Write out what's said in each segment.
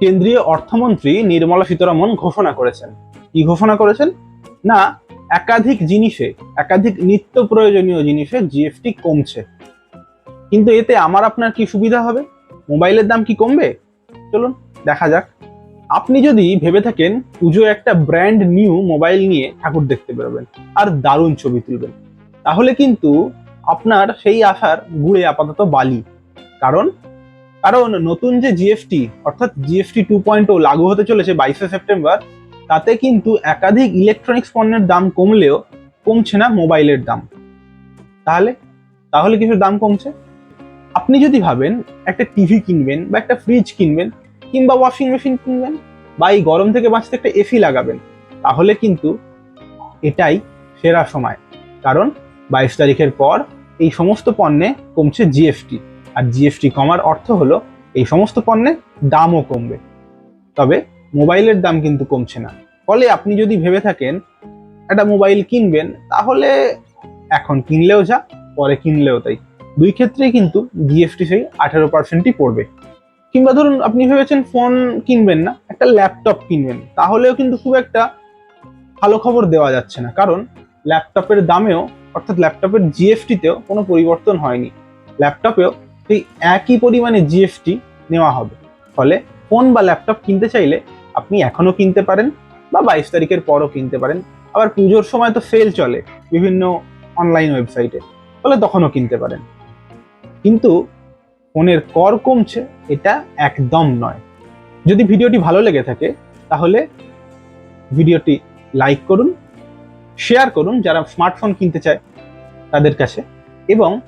কেন্দ্রীয় অর্থমন্ত্রী নির্মলা সীতারামন ঘোষণা করেছেন। কি ঘোষণা করেছেন? না, একাধিক জিনিসে, একাধিক নিত্য প্রয়োজনীয় জিনিসে জিএসটি কমছে। কিন্তু এতে আমার আপনার কি সুবিধা হবে? মোবাইলের দাম কি কমবে? চলুন, দেখা যাক। আপনি যদি ভেবে থাকেন, পুজো একটা ব্র্যান্ড নিউ মোবাইল নিয়ে ঠাকুর দেখতে বেরোবেন আর দারুণ ছবি তুলবেন, তাহলে কিন্তু আপনার সেই আশার গুড়ে আপাতত বালি। কারণ কারণ নতুন যে জিএসটি অর্থাৎ জিএসটি টু পয়েন্ট ও লাগু হতে চলেছে বাইশে সেপ্টেম্বর, তাতে কিন্তু একাধিক ইলেকট্রনিক্স পণ্যের দাম কমলেও কমছে না মোবাইলের দাম। তাহলে? তাহলে কিছুর দাম কমছে? আপনি যদি ভাবেন একটা টিভি কিনবেন বা একটা ফ্রিজ কিনবেন কিংবা ওয়াশিং মেশিন কিনবেন বা এই গরম থেকে বাঁচতে একটা এসি লাগাবেন, তাহলে কিন্তু এটাই সেরা সময়। কারণ বাইশ তারিখের পর এই সমস্ত পণ্যে কমছে জিএসটি আর জিএসটি কমার অর্থ হলো এই সমস্ত পণ্যে দামও কমবে। তবে মোবাইলের দাম কিন্তু কমছে না। ফলে আপনি যদি ভেবে থাকেন, একটা মোবাইল কিনবেন, তাহলে এখন কিনলেও যা, পরে কিনলেও তাই। দুই ক্ষেত্রেই কিন্তু জিএসটি সেই আঠেরো পার্সেন্টই পড়বে। কিংবা ধরুন, আপনি ভেবেছেন ফোন কিনবেন না, একটা ল্যাপটপ কিনবেন, তাহলেও কিন্তু খুব একটা ভালো খবর দেওয়া যাচ্ছে না। কারণ ল্যাপটপের দামেও, অর্থাৎ ল্যাপটপের জিএসটিতেও কোনো পরিবর্তন হয়নি। ল্যাপটপেও সেই একই পরিমাণে জিএসটি নেওয়া হবে। ফলে ফোন বা ল্যাপটপ কিনতে চাইলে আপনি এখনও কিনতে পারেন বা বাইশ তারিখের পরও কিনতে পারেন। আবার পুজোর সময় তো সেল চলে বিভিন্ন অনলাইন ওয়েবসাইটে ফলে তখনও কিনতে পারেন। কিন্তু ফোনের কর কমছে, এটা একদম নয়। যদি ভিডিওটি ভালো লেগে থাকে, তাহলে ভিডিওটি লাইক করুন শেয়ার করুন যারা স্মার্টফোন কিনতে চায় তাদের কাছে। এবং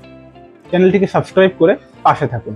চ্যানেলটিকে সাবস্ক্রাইব করে পাশে থাকুন।